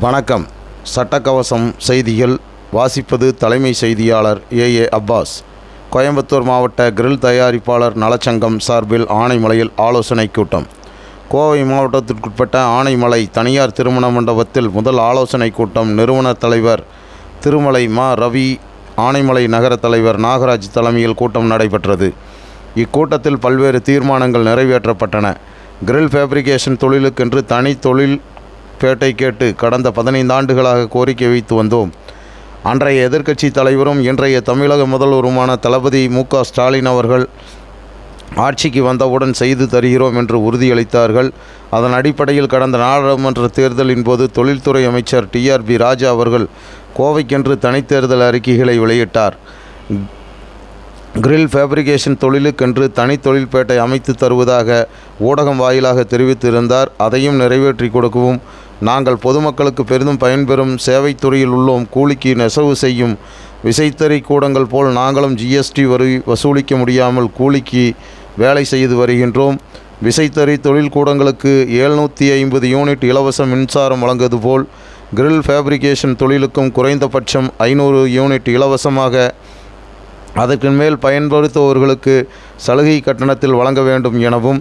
வணக்கம். சட்டக்கவசம் செய்திகள் வாசிப்பது தலைமை செய்தியாளர் ஏ. ஏ. அப்பாஸ். கோயம்புத்தூர் மாவட்ட கிரில் தயாரிப்பாளர் நலச்சங்கம் சார்பில் ஆனைமலையில் ஆலோசனை கூட்டம். கோவை மாவட்டத்திற்குட்பட்ட ஆனைமலை தனியார் திருமண மண்டபத்தில் முதல் ஆலோசனை கூட்டம் நிறுவனர் தலைவர் திருமலை மா. ரவி ஆனைமலை நகர தலைவர் நாகராஜ் தலைமையில் கூட்டம் நடைபெற்றது. இக்கூட்டத்தில் பல்வேறு தீர்மானங்கள் நிறைவேற்றப்பட்டன. கிரில் ஃபேப்ரிகேஷன் தொழிலுக்கென்று தனி தொழில் பேட்டை கேட்டு கடந்த பதினைந்து ஆண்டுகளாக கோரிக்கை வைத்து வந்தோம். அன்றைய எதிர்க்கட்சி தலைவரும் இன்றைய தமிழக முதல்வருமான தளபதி மு க ஸ்டாலின் அவர்கள் ஆட்சிக்கு வந்தவுடன் செய்து தருகிறோம் என்று உறுதியளித்தார்கள். அதன் அடிப்படையில் கடந்த நாடாளுமன்ற தேர்தலின் போது தொழில்துறை அமைச்சர் டிஆர்பி ராஜா அவர்கள் கோவைக்கென்று தனித்தேர்தல் அறிக்கைகளை வெளியிட்டார். கிரில் ஃபேப்ரிகேஷன் தொழிலுக்கென்று தனி தொழில்பேட்டை அமைத்து தருவதாக ஊடகம் வாயிலாக தெரிவித்திருந்தார். அதையும் நிறைவேற்றி கொடுக்கவும் நாங்கள் பொதுமக்களுக்கு பெரிதும் பயன்பெறும் சேவைத்துறையில் உள்ளோம். கூலிக்கு நெசவு செய்யும் விசைத்தறி கூடங்கள் போல் நாங்களும் ஜிஎஸ்டி வரி வசூலிக்க முடியாமல் கூலிக்கு வேலை செய்து வருகின்றோம். விசைத்தறி தொழில் கூடங்களுக்கு எழுநூற்றி ஐம்பது யூனிட் இலவச மின்சாரம் வழங்குவது போல் கிரில் ஃபேப்ரிகேஷன் தொழிலுக்கும் குறைந்தபட்சம் ஐநூறு யூனிட் இலவசமாக அதற்கு மேல் பயன்படுத்துபவர்களுக்கு சலுகை கட்டணத்தில் வழங்க வேண்டும் எனவும்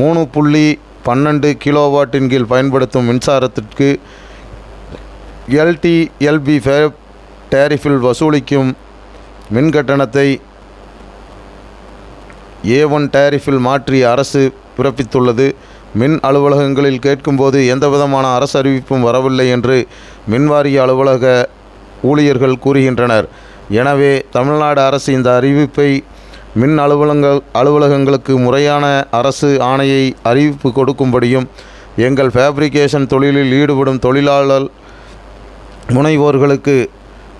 மூணு புள்ளி பன்னெண்டு கிலோவாட்டின் கீழ் பயன்படுத்தும் மின்சாரத்திற்கு எல்டிஎல்பி ஃபேப் ஃபே டேரிஃபில் வசூலிக்கும் மின் கட்டணத்தை ஏ ஒன் டேரிஃபில் மாற்றி அரசு பிறப்பித்துள்ளது. மின் அலுவலகங்களில் கேட்கும்போது எந்தவிதமான அரசு அறிவிப்பும் வரவில்லை என்று மின்வாரிய அலுவலக ஊழியர்கள் கூறுகின்றனர். எனவே தமிழ்நாடு அரசு இந்த அறிவிப்பை மின் அலுவலங்கள் அலுவலகங்களுக்கு முறையான அரசு ஆணையை அறிவிப்பு கொடுக்கும்படியும் எங்கள் ஃபேப்ரிகேஷன் தொழிலில் ஈடுபடும் தொழிலாளர் முனைவோர்களுக்கு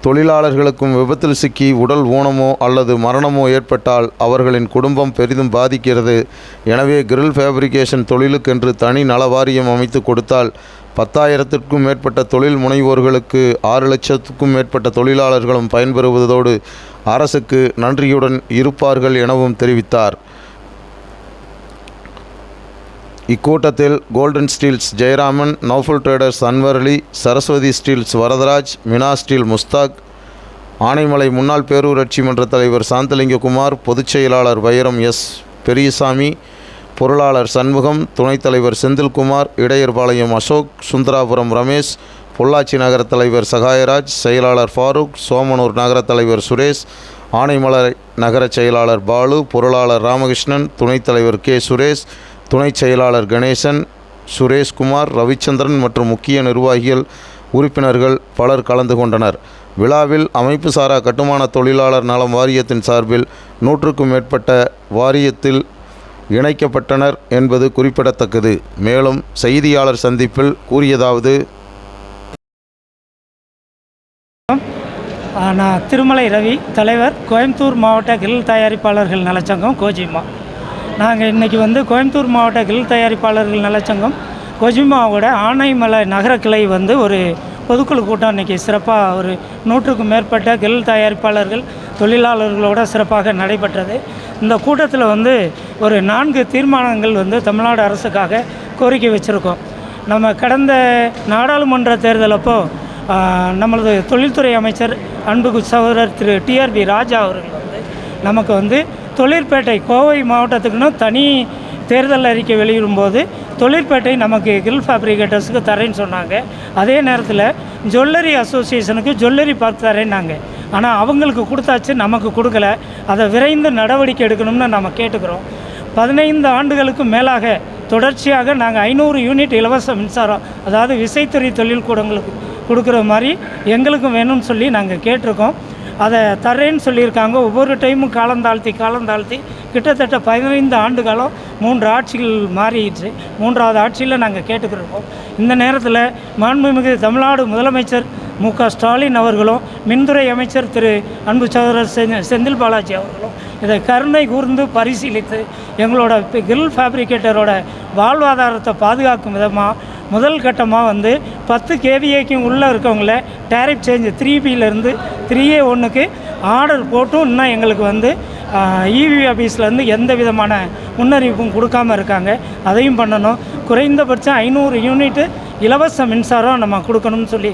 தொழிலாளர்களுக்கும் விபத்தில் சிக்கி உடல் ஊனமோ அல்லது மரணமோ ஏற்பட்டால் அவர்களின் குடும்பம் பெரிதும் பாதிக்கிறது. எனவே கிரில் ஃபேப்ரிகேஷன் தொழிலுக்கென்று தனி நல வாரியம் அமைத்து கொடுத்தால் பத்தாயிரத்திற்கும் மேற்பட்ட தொழில் முனைவோர்களுக்கு ஆறு லட்சத்துக்கும் மேற்பட்ட தொழிலாளர்களும் பயன்பெறுவதோடு அரசுக்கு நன்றியுடன் இருப்பார்கள் எனவும் தெரிவித்தார். இக்கூட்டத்தில் golden steels Jayaraman Nauful traders Anwar Ali Saraswathi steels Varadaraj Mina steel Mushtaq Anaimalai முன்னாள் பேரூராட்சி மன்ற தலைவர் சாந்தலிங்ககுமார் பொதுச் செயலாளர் வைரம் எஸ் பெரியசாமி பொருளாளர் சண்முகம் துணைத் தலைவர் செந்தில்குமார் இடையர்பாளையம் அசோக் சுந்தராபுரம் ரமேஷ் பொள்ளாச்சி நகர தலைவர் சகாயராஜ் செயலாளர் ஃபாரூக் சோமனூர் நகர தலைவர் சுரேஷ் ஆனைமலை நகர செயலாளர் பாலு பொருளாளர் ராமகிருஷ்ணன் துணைத் தலைவர் கே. சுரேஷ் துணைச் செயலாளர் கணேசன் சுரேஷ்குமார் ரவிச்சந்திரன் மற்றும் முக்கிய நிர்வாகிகள் உறுப்பினர்கள் பலர் கலந்து கொண்டனர். விழாவில் அமைப்பு சாரா கட்டுமான தொழிலாளர் நலம் வாரியத்தின் சார்பில் நூற்றுக்கும் மேற்பட்ட வாரியத்தில் இணைக்கப்பட்டனர் என்பது குறிப்பிடத்தக்கது. மேலும் செய்தியாளர் சந்திப்பில் கூறியதாவது ஆ, நான் திருமலை ரவி தலைவர் கோயம்புத்தூர் மாவட்ட கிரில் தயாரிப்பாளர்கள் நலச்சங்கம் கோஜிமா நாங்கள் இன்றைக்கி வந்து கோயம்புத்தூர் மாவட்ட கிரில் தயாரிப்பாளர்கள் நலச்சங்கம் கோஜிமாவோட ஆனைமலை நகர கிளை வந்து ஒரு பொதுக்குழு கூட்டம் இன்றைக்கி சிறப்பாக ஒரு நூற்றுக்கும் மேற்பட்ட கிரில் தயாரிப்பாளர்கள் தொழிலாளர்களோட சிறப்பாக நடைபெற்றது. இந்த கூட்டத்தில் வந்து ஒரு நான்கு தீர்மானங்கள் வந்து தமிழ்நாடு அரசுக்காக கோரிக்கை வச்சுருக்கோம். நம்ம கடந்த நாடாளுமன்ற தேர்தலப்போ நம்மளது தொழில்துறை அமைச்சர் அன்புக்கு சகோதரர் திரு டிஆர்பி ராஜா அவர்கள் வந்து நமக்கு வந்து தொழிற்பேட்டை கோவை மாவட்டத்துக்குன்னு தனி தேர்தல் அறிக்கை வெளியிடும்போது தொழிற்பேட்டை நமக்கு கில் ஃபேப்ரிகேட்டர்ஸுக்கு தரேன்னு சொன்னாங்க. அதே நேரத்தில் ஜுவல்லரி அசோசியேஷனுக்கு ஜுவல்லரி பார்க் தரேன்னாங்க. ஆனால் அவங்களுக்கு கொடுத்தாச்சு நமக்கு கொடுக்கல. அதை விரைந்து நடவடிக்கை எடுக்கணும்னு நம்ம கேட்டுக்கிறோம். பதினைந்து ஆண்டுகளுக்கு மேலாக தொடர்ச்சியாக நாங்கள் ஐநூறு யூனிட் இலவச மின்சாரம் அதாவது விசைத்துறை தொழில் கூடங்களுக்கு கொடுக்குற மாதிரி எங்களுக்கும் வேணும்னு சொல்லி நாங்கள் கேட்டிருக்கோம். அதை தரேன்னு சொல்லியிருக்காங்க. ஒவ்வொரு டைமும் காலம் தாழ்த்தி காலம் தாழ்த்தி கிட்டத்தட்ட பதினைந்து ஆண்டு காலம் மூன்று ஆட்சிகள் மாறிடுச்சு. மூன்றாவது ஆட்சியில் நாங்கள் கேட்டுக்கிருக்கோம் இந்த நேரத்தில் மாண்புமிகு தமிழ்நாடு முதலமைச்சர் மு க ஸ்டாலின் அவர்களும் மின்துறை அமைச்சர் திரு அன்பு சகோதரர் செந்தில் பாலாஜி அவர்களும் இதை கருணை கூர்ந்து பரிசீலித்து எங்களோட கிரில் ஃபேப்ரிகேட்டரோட வாழ்வாதாரத்தை பாதுகாக்கும் விதமாக முதல் கட்டமாக வந்து பத்து கேவிஏக்கும் உள்ளே இருக்கவங்கள டேரிஃப் சேஞ்ச் த்ரீ பியிலேருந்து த்ரீ ஏ ஒன்றுக்கு ஆர்டர் போட்டும். இன்னும் எங்களுக்கு வந்து இவி ஆஃபீஸ்லேருந்து எந்த விதமான முன்னறிவிப்பும் கொடுக்காம இருக்காங்க. அதையும் பண்ணணும். குறைந்தபட்சம் ஐநூறு யூனிட்டு இலவச மின்சாரம் நம்ம கொடுக்கணும்னு சொல்லி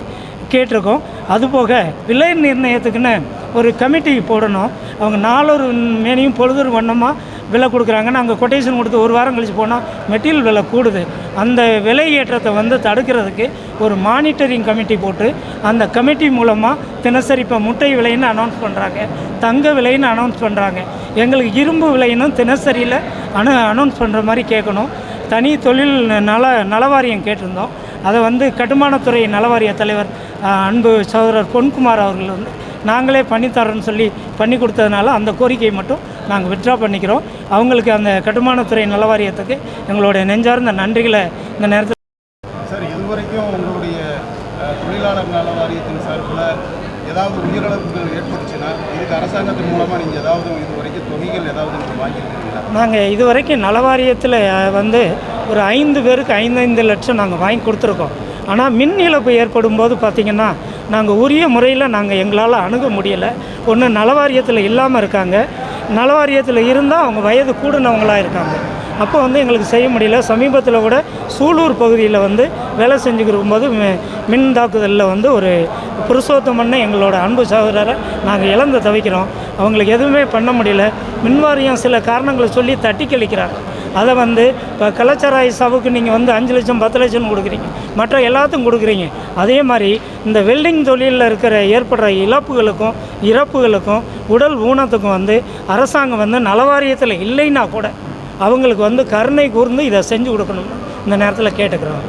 கேட்டிருக்கோம். அதுபோக விலை நிர்ணயத்துக்குன்னு ஒரு கமிட்டி போடணும். அவங்க நாலொரு மேனியும் பொழுதொரு வண்ணமாக விலை கொடுக்குறாங்க. நாங்கள் கொட்டேஷன் கொடுத்து ஒரு வாரம் கழித்து போனால் மெட்டீரியல் விலை கூடுது. அந்த விலை ஏற்றத்தை வந்து தடுக்கிறதுக்கு ஒரு மானிட்டரிங் கமிட்டி போட்டு அந்த கமிட்டி மூலமாக தினசரி இப்போ முட்டை விலைன்னு அனௌன்ஸ் பண்ணுறாங்க தங்க விலைன்னு அனௌன்ஸ் பண்ணுறாங்க எங்களுக்கு இரும்பு விலையினும் தினசரியில் அனு அனௌன்ஸ் பண்ணுற மாதிரி கேட்கணும். தனி தொழில் நல நலவாரியம் கேட்டிருந்தோம். அதை வந்து கட்டுமானத்துறை நலவாரிய தலைவர் அன்பு சகோதரர் பொன்குமார் அவர்கள் வந்து நாங்களே பண்ணித்தரோன்னு சொல்லி பண்ணி கொடுத்ததுனால அந்த கோரிக்கையை மட்டும் நாங்கள் வித்ட்ரா பண்ணிக்கிறோம். அவங்களுக்கு அந்த கட்டுமானத்துறை நலவாரியத்துக்கு எங்களுடைய நெஞ்சார்ந்த நன்றிகளை இந்த நேரத்தில் சார் இதுவரைக்கும் உங்களுடைய தொழிலாளர் நல வாரியத்தின் சார்பில் ஏதாவது உயிரிழப்புகள் ஏற்பட்டுச்சுன்னா இதுக்கு அரசாங்கத்தின் மூலமாக நீங்கள் ஏதாவது இது வரைக்கும் தொகைகள் ஏதாவது நீங்கள் வாங்கியிருக்கீங்களா? நாங்கள் இதுவரைக்கும் நலவாரியத்தில் அஹ், வந்து ஒரு ஐந்து பேருக்கு ஐந்து லட்சம் நாங்கள் வாங்கி கொடுத்துருக்கோம். ஆனால் மின் இழப்பு ஏற்படும் போது பார்த்திங்கன்னா நாங்கள் உரிய முறையில் நாங்கள் எங்களால் அணுக முடியலை. ஒன்று நலவாரியத்தில் இல்லாமல் இருக்காங்க. நலவாரியத்தில் இருந்தால் அவங்க வயது கூடினவங்களாக இருக்காங்க. அப்போ வந்து எங்களுக்கு செய்ய முடியல. சமீபத்தில் கூட சூலூர் பகுதியில் வந்து வேலை செஞ்சுக்கிருக்கும் போது மின் தாக்குதலில் வந்து ஒரு புருஷோத்தமன்னு எங்களோட அன்பு சகோதரரை நாங்கள் இழந்து தவிக்கிறோம். அவங்களுக்கு எதுவுமே பண்ண முடியல. மின்வாரியம் சில காரணங்களை சொல்லி தட்டி கழிக்கிறாங்க அதை வந்து இப்போ கலாச்சார ஐசாவுக்கு நீங்கள் வந்து அஞ்சு லட்சம் பத்து லட்சம் கொடுக்குறீங்க. மற்ற எல்லாத்துக்கும் கொடுக்குறீங்க. அதே மாதிரி இந்த வெல்டிங் தொழிலில் இருக்கிற ஏற்படுற இழப்புகளுக்கும் இறப்புகளுக்கும் உடல் ஊனத்துக்கும் வந்து அரசாங்கம் வந்து நலவாரியத்தில் இல்லைன்னா கூட அவங்களுக்கு வந்து கருணை கூர்ந்து இதை செஞ்சு கொடுக்கணும்னு இந்த நேரத்தில் கேட்டுக்கிறோம்.